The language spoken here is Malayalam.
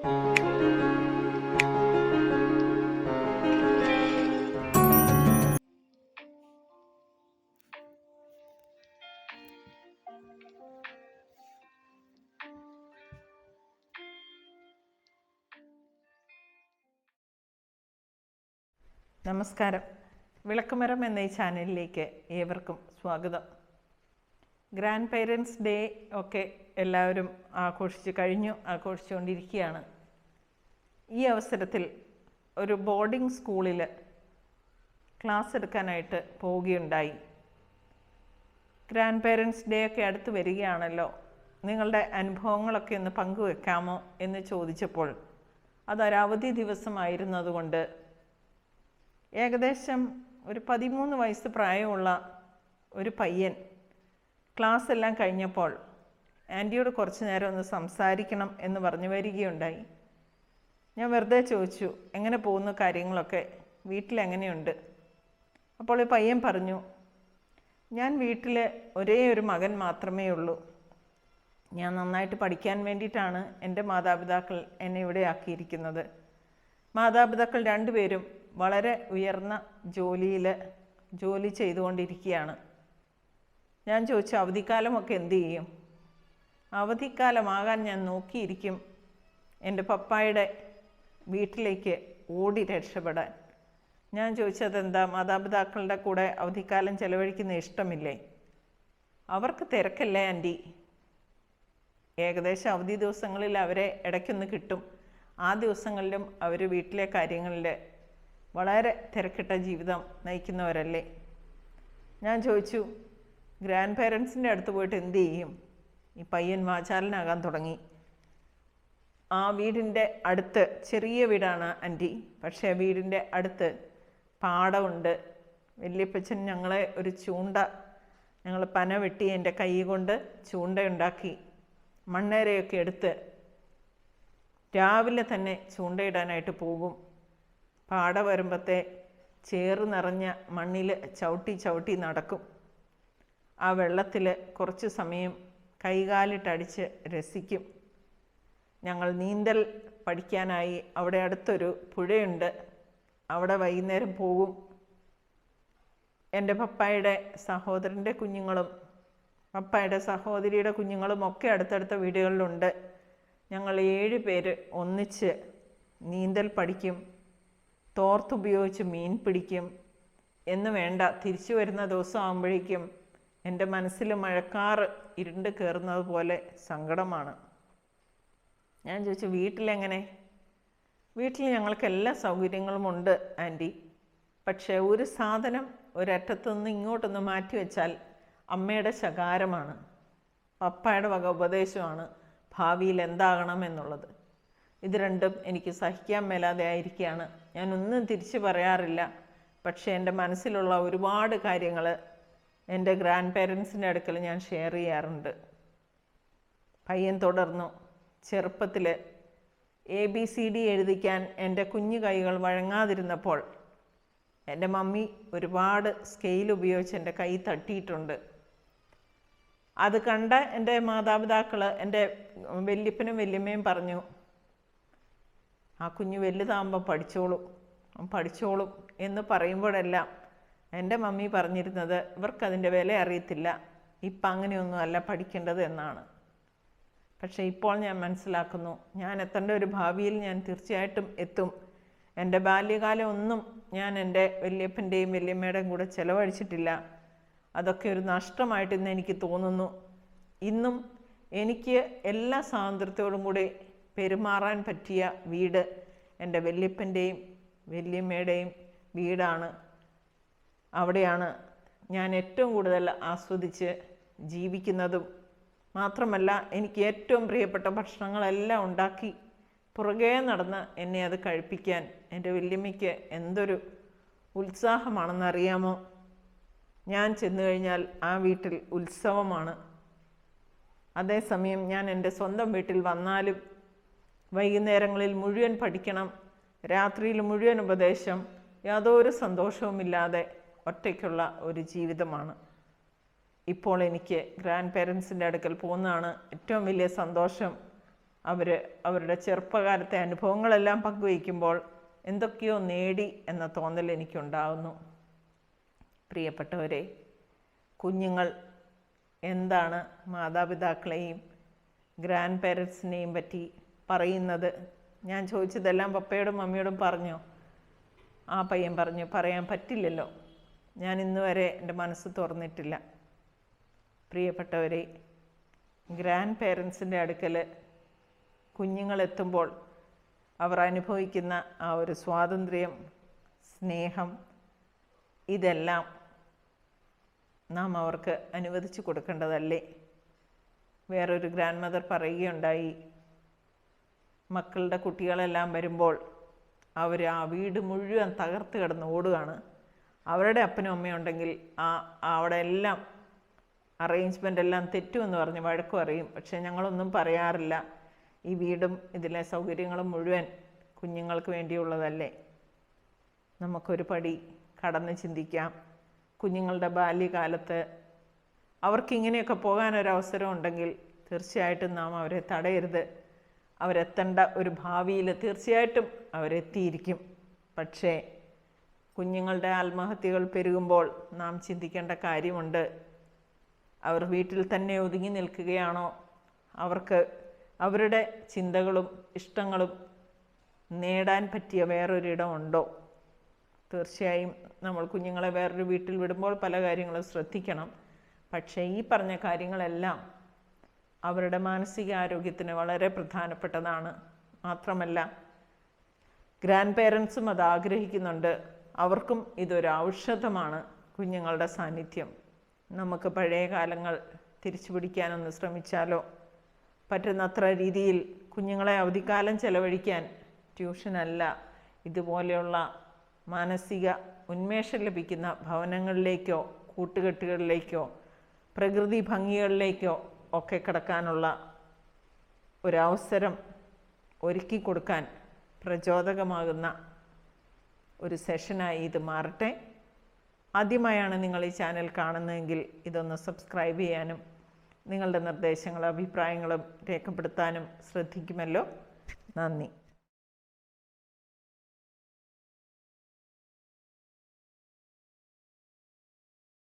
നമസ്കാരം. വിളക്കുമരം എന്ന ഈ ചാനലിലേക്ക് ഏവർക്കും സ്വാഗതം. ഗ്രാൻഡ് പേരൻസ് ഡേ ഒക്കെ എല്ലാവരും ആഘോഷിച്ച് കഴിഞ്ഞു ആഘോഷിച്ചുകൊണ്ടിരിക്കുകയാണ്. ഈ അവസരത്തിൽ ഒരു ബോർഡിംഗ് സ്കൂളിൽ ക്ലാസ് എടുക്കാനായിട്ട് പോവുകയുണ്ടായി. ഗ്രാൻഡ് പേരൻസ് ഡേ ഒക്കെ അടുത്ത് വരികയാണല്ലോ. നിങ്ങളുടെ അനുഭവങ്ങളൊക്കെ ഒന്ന് പങ്കുവെക്കാമോ എന്ന് ചോദിച്ചപ്പോൾ അതൊരവധി ദിവസമായിരുന്നതുകൊണ്ട് ഏകദേശം ഒരു പതിമൂന്ന് വയസ്സ് പ്രായമുള്ള ഒരു പയ്യൻ ക്ലാസ് എല്ലാം കഴിഞ്ഞപ്പോൾ ആന്റിയോട് കുറച്ച് നേരം ഒന്ന് സംസാരിക്കണം എന്ന് പറഞ്ഞു വരികയുണ്ടായി. ഞാൻ വെറുതെ ചോദിച്ചു എങ്ങനെ പോകുന്ന കാര്യങ്ങളൊക്കെ? വീട്ടിലെങ്ങനെയുണ്ട് അപ്പോൾ ഈ പയ്യൻ പറഞ്ഞു ഞാൻ വീട്ടിൽ ഒരേ ഒരു മകൻ മാത്രമേ ഉള്ളൂ. ഞാൻ നന്നായിട്ട് പഠിക്കാൻ വേണ്ടിയിട്ടാണ് എന്റെ മാതാപിതാക്കൾ എന്നെ ഇവിടെ ആക്കിയിരിക്കുന്നത്. മാതാപിതാക്കൾ രണ്ടുപേരും വളരെ ഉയർന്ന ജോലിയിൽ ജോലി ചെയ്തുകൊണ്ടിരിക്കുകയാണ്. ഞാൻ ചോദിച്ചു അവധിക്കാലമൊക്കെ എന്ത് ചെയ്യും? അവധിക്കാലമാകാൻ ഞാൻ നോക്കിയിരിക്കും എന്റെ പപ്പായുടെ വീട്ടിലേക്ക് ഓടി രക്ഷപ്പെടാൻ. ഞാൻ ചോദിച്ചത് എന്താ? മാതാപിതാക്കളുടെ കൂടെ അവധിക്കാലം ചെലവഴിക്കുന്ന ഇഷ്ടമില്ലേ? അവർക്ക് തിരക്കല്ലേ ആന്റി? ഏകദേശം അവധി ദിവസങ്ങളിൽ അവരെ ഇടയ്ക്കൊന്ന് കിട്ടും. ആ ദിവസങ്ങളിലും അവർ വീട്ടിലെ കാര്യങ്ങളിൽ വളരെ തിരക്കിട്ട ജീവിതം നയിക്കുന്നവരല്ലേ? ഞാൻ ചോദിച്ചു ഗ്രാൻഡ് പേരൻസിന്റെ അടുത്ത് പോയിട്ട് എന്ത് ചെയ്യും? ഈ പയ്യൻ വാചാലനാകാൻ തുടങ്ങി. ആ വീടിന്റെ അടുത്ത് ചെറിയ വീടാണ് ആന്റി. പക്ഷേ വീടിന്റെ അടുത്ത് പാടമുണ്ട്. വല്യപ്പച്ചൻ ഞങ്ങളെ ഒരു ചൂണ്ട ഞങ്ങൾ പന വെട്ടി എന്റെ കൈ കൊണ്ട് ചൂണ്ടയുണ്ടാക്കി. മണ്ണേരയൊക്കെ എടുത്ത് രാവിലെ തന്നെ ചൂണ്ടയിടാനായിട്ട് പോകും. പാട വരുമ്പത്തെ ചേറ് നിറഞ്ഞ മണ്ണിൽ ചവിട്ടി ചവിട്ടി നടക്കും. ആ വെള്ളത്തിൽ കുറച്ച് സമയം കൈകാലിട്ടടിച്ച് രസിക്കും. ഞങ്ങൾ നീന്തൽ പഠിക്കാനായി അവിടെ അടുത്തൊരു പുഴയുണ്ട്. അവിടെ വൈകുന്നേരം പോകും. എന്റെ പപ്പായുടെ സഹോദരന്റെ കുഞ്ഞുങ്ങളും പപ്പായുടെ സഹോദരിയുടെ കുഞ്ഞുങ്ങളും ഒക്കെ അടുത്തടുത്ത വീടുകളിലുണ്ട്. ഞങ്ങൾ ഏഴ് പേര് ഒന്നിച്ച് നീന്തൽ പഠിക്കും. തോർത്തുപയോഗിച്ച് മീൻ പിടിക്കും. എന്ന് വേണ്ട തിരിച്ചു വരുന്ന ദിവസം ആകുമ്പോഴേക്കും എന്റെ മനസ്സിൽ മഴക്കാറ് ഇരുണ്ട് കയറുന്നത് പോലെ സങ്കടമാണ്. ഞാൻ ചോദിച്ചു വീട്ടിലെങ്ങനെ? വീട്ടിൽ ഞങ്ങൾക്ക് എല്ലാ സൗകര്യങ്ങളും ഉണ്ട് ആന്റി. പക്ഷേ ഒരു സാധനം ഒരറ്റത്തുനിന്ന് ഇങ്ങോട്ടൊന്ന് മാറ്റി വെച്ചാൽ അമ്മയുടെ ശകാരമാണ്. പപ്പായുടെ വക ഉപദേശമാണ് ഭാവിയിൽ എന്താകണം എന്നുള്ളത്. ഇത് രണ്ടും എനിക്ക് സഹിക്കാൻ മേലാതെ ആയിരിക്കുകയാണ്. ഞാനൊന്നും തിരിച്ചു പറയാറില്ല. പക്ഷേ എന്റെ മനസ്സിലുള്ള ഒരുപാട് കാര്യങ്ങൾ എന്റെ ഗ്രാൻഡ് പേരൻസിന്റെ അടുക്കൽ ഞാൻ ഷെയർ ചെയ്യാറുണ്ട്. പയ്യൻ തുടർന്നു. ചെറുപ്പത്തിൽ എ ബി സി ഡി എഴുതിക്കാൻ എന്റെ കുഞ്ഞു കൈകൾ വഴങ്ങാതിരുന്നപ്പോൾ എന്റെ മമ്മി ഒരുപാട് സ്കെയിൽ ഉപയോഗിച്ച് എന്റെ കൈ തട്ടിയിട്ടുണ്ട്. അത് കണ്ട എന്റെ മാതാപിതാക്കൾ എന്റെ വല്യപ്പനും വല്യമ്മയും പറഞ്ഞു ആ കുഞ്ഞ് വലുതാകുമ്പോൾ പഠിച്ചോളും. പഠിച്ചോളും എന്ന് പറയുമ്പോഴെല്ലാം എന്റെ മമ്മി പറഞ്ഞിരുന്നത് ഇവർക്ക് ഇവർക്കതിന്റെ വില അറിയത്തില്ല. ഇപ്പം അങ്ങനെയൊന്നുമല്ല പഠിക്കേണ്ടത് എന്നാണ്. പക്ഷേ ഇപ്പോൾ ഞാൻ മനസ്സിലാക്കുന്നു ഞാൻ എത്തേണ്ട ഒരു ഭാവിയിൽ ഞാൻ തീർച്ചയായിട്ടും എത്തും. എന്റെ ബാല്യകാലം ഒന്നും ഞാൻ എന്റെ വല്യപ്പന്റെയും വല്യമ്മയുടെയും കൂടെ ചിലവഴിച്ചിട്ടില്ല. അതൊക്കെ ഒരു നഷ്ടമായിട്ട് ഇന്ന് എനിക്ക് തോന്നുന്നു. ഇന്നും എനിക്ക് എല്ലാ സ്വാതന്ത്ര്യത്തോടും കൂടി പെരുമാറാൻ പറ്റിയ വീട് എന്റെ വല്യപ്പന്റെയും വല്യമ്മയുടെയും വീടാണ്. അവിടെയാണ് ഞാൻ ഏറ്റവും കൂടുതൽ ആസ്വദിച്ച് ജീവിക്കുന്നതും. മാത്രമല്ല എനിക്ക് ഏറ്റവും പ്രിയപ്പെട്ട ഭക്ഷണങ്ങളെല്ലാം ഉണ്ടാക്കി പുറകെ നടന്ന് എന്നെ അത് കഴിപ്പിക്കാൻ എന്റെ വല്യമ്മയ്ക്ക് എന്തൊരു ഉത്സാഹമാണെന്നറിയാമോ? ഞാൻ ചെന്നു കഴിഞ്ഞാൽ ആ വീട്ടിൽ ഉത്സവമാണ്. അതേസമയം ഞാൻ എന്റെ സ്വന്തം വീട്ടിൽ വന്നാലും വൈകുന്നേരങ്ങളിൽ മുഴുവൻ പഠിക്കണം രാത്രിയിൽ മുഴുവൻ ഉപദേശം യാതൊരു സന്തോഷവുമില്ലാതെ ഒറ്റയ്ക്കുള്ള ഒരു ജീവിതമാണ്. ഇപ്പോൾ എനിക്ക് ഗ്രാൻഡ് പേരൻസിന്റെ അടുക്കൽ പോകുന്നതാണ് ഏറ്റവും വലിയ സന്തോഷം. അവർ അവരുടെ ചെറുപ്പകാലത്തെ അനുഭവങ്ങളെല്ലാം പങ്കുവയ്ക്കുമ്പോൾ എന്തൊക്കെയോ നേടി എന്ന തോന്നൽ എനിക്കുണ്ടാകുന്നു പ്രിയപ്പെട്ടവരെ കുഞ്ഞുങ്ങൾ എന്താണ് മാതാപിതാക്കളെയും ഗ്രാൻഡ് പേരൻസിനെയും പറ്റി പറയുന്നത്? ഞാൻ ചോദിച്ചതെല്ലാം പപ്പയോടും മമ്മിയോടും പറഞ്ഞു? ആ പയ്യൻ പറഞ്ഞു പറയാൻ പറ്റില്ലല്ലോ. ഞാൻ ഇന്ന് വരെ എന്റെ മനസ്സ് തുറന്നിട്ടില്ല. പ്രിയപ്പെട്ടവരെ ഗ്രാൻഡ് പേരൻസിന്റെ അടുക്കൽ കുഞ്ഞുങ്ങളെത്തുമ്പോൾ അവർ അനുഭവിക്കുന്ന ആ ഒരു സ്വാതന്ത്ര്യം സ്നേഹം ഇതെല്ലാം നാം അവർക്ക് അനുവദിച്ചു കൊടുക്കേണ്ടതല്ലേ? വേറൊരു ഗ്രാൻഡ് മദർ പറയുകയുണ്ടായി മക്കളുടെ കുട്ടികളെല്ലാം വരുമ്പോൾ അവർ ആ വീട് മുഴുവൻ തകർത്ത് കിടന്ന് ഓടുകയാണ്. അവരുടെ അപ്പനും അമ്മയും ഉണ്ടെങ്കിൽ ആ അവിടെ എല്ലാം അറേഞ്ച്മെന്റ് എല്ലാം തെറ്റുമെന്ന് പറഞ്ഞ് വഴക്കും അറിയും പക്ഷേ ഞങ്ങളൊന്നും പറയാറില്ല. ഈ വീടും ഇതിലെ സൗകര്യങ്ങളും മുഴുവൻ കുഞ്ഞുങ്ങൾക്ക് വേണ്ടിയുള്ളതല്ലേ? നമുക്കൊരു പടി കടന്ന് ചിന്തിക്കാം. കുഞ്ഞുങ്ങളുടെ ബാല്യകാലത്ത് അവർക്കിങ്ങനെയൊക്കെ പോകാനൊരവസരം ഉണ്ടെങ്കിൽ തീർച്ചയായിട്ടും നാം അവരെ തടയരുത്. അവരെത്തേണ്ട ഒരു ഭാവിയിൽ തീർച്ചയായിട്ടും അവരെത്തിയിരിക്കും. പക്ഷേ കുഞ്ഞുങ്ങളുടെ ആത്മഹത്യകൾ പെരുകുമ്പോൾ നാം ചിന്തിക്കേണ്ട കാര്യമുണ്ട്. അവർ വീട്ടിൽ തന്നെ ഒതുങ്ങി നിൽക്കുകയാണോ? അവർക്ക് അവരുടെ ചിന്തകളും ഇഷ്ടങ്ങളും നേടാൻ പറ്റിയ വേറൊരിടമുണ്ടോ? തീർച്ചയായും നമ്മൾ കുഞ്ഞുങ്ങളെ വേറൊരു വീട്ടിൽ വിടുമ്പോൾ പല കാര്യങ്ങളും ശ്രദ്ധിക്കണം. പക്ഷേ ഈ പറഞ്ഞ കാര്യങ്ങളെല്ലാം അവരുടെ മാനസികാരോഗ്യത്തിന് വളരെ പ്രധാനപ്പെട്ടതാണ്. മാത്രമല്ല ഗ്രാൻഡ് പേരൻസും അത് ആഗ്രഹിക്കുന്നുണ്ട്. അവർക്കും ഇതൊരു ഔഷധമാണ് കുഞ്ഞുങ്ങളുടെ സാന്നിധ്യം. നമുക്ക് പഴയ കാലങ്ങൾ തിരിച്ചു പിടിക്കാനൊന്ന് ശ്രമിച്ചാലോ? പറ്റുന്നത്ര രീതിയിൽ കുഞ്ഞുങ്ങളെ അവധിക്കാലം ചെലവഴിക്കാൻ ട്യൂഷനല്ല ഇതുപോലെയുള്ള മാനസിക ഉന്മേഷം ലഭിക്കുന്ന ഭവനങ്ങളിലേക്കോ കൂട്ടുകെട്ടുകളിലേക്കോ പ്രകൃതി ഭംഗികളിലേക്കോ ഒക്കെ കിടക്കാനുള്ള ഒരവസരം ഒരുക്കി കൊടുക്കാൻ പ്രചോദകമാകുന്ന ഒരു സെഷനായി ഇത് മാറട്ടെ. ആദ്യമായാണ് നിങ്ങൾ ഈ ചാനൽ കാണുന്നതെങ്കിൽ ഇതൊന്ന് സബ്സ്ക്രൈബ് ചെയ്യാനും നിങ്ങളുടെ നിർദ്ദേശങ്ങളും അഭിപ്രായങ്ങളും രേഖപ്പെടുത്താനും ശ്രദ്ധിക്കുമല്ലോ. നന്ദി.